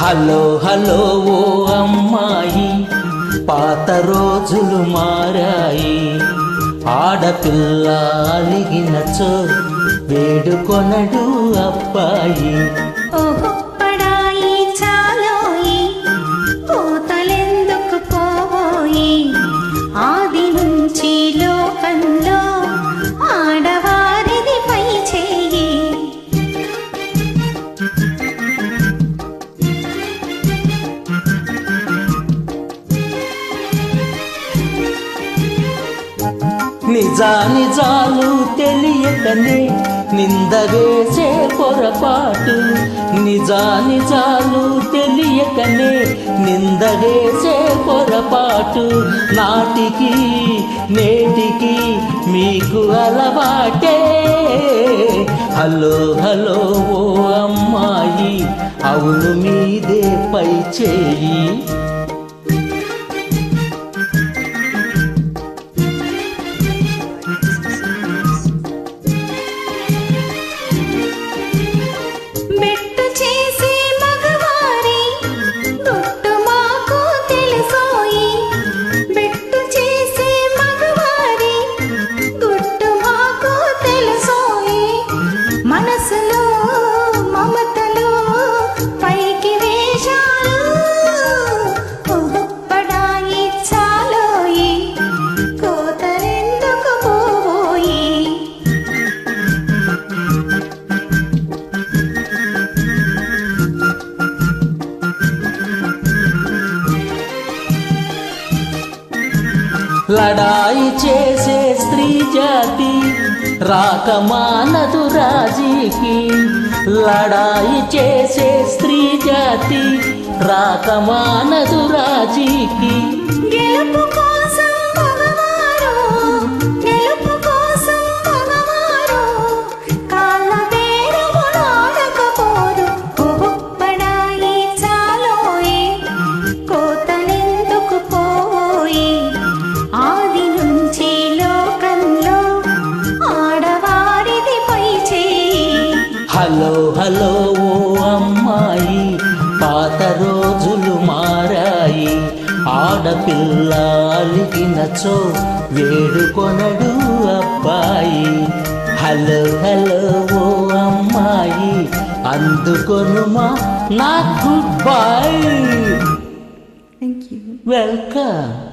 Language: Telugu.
హలో హలో ఓ అమ్మాయి పాత రోజులు మారాయి. ఆడపిల్ల అలిగినచో వేడుకొనడు అబ్బాయి. నిజానిజాలు తెలియకనే నింద వేసే పొరపాటు. నిజానిజాలు తెలియకనే నింద వేసే పొరపాటు. నాటికి నేటికి మీకు అలవాటే. హలో హలో ఓ అమ్మాయి అవును మీదే పై చేయి. లడాయి చేసే స్త్రీ జాతి రాకమానదు రాజీకి. లడాయి చేసే స్త్రీ జాతి రాకమానదు రాజీకి. గెలుపు హలో హలో ఓ అమ్మాయి పాత రోజులు మారాయి. ఆడపిల్ల అలిగినచో వేడుకొనడు అబ్బాయి. హలో హలో ఓ అమ్మాయి అందుకొనుమా నా గుడ్ బై యూ వెల్కమ్.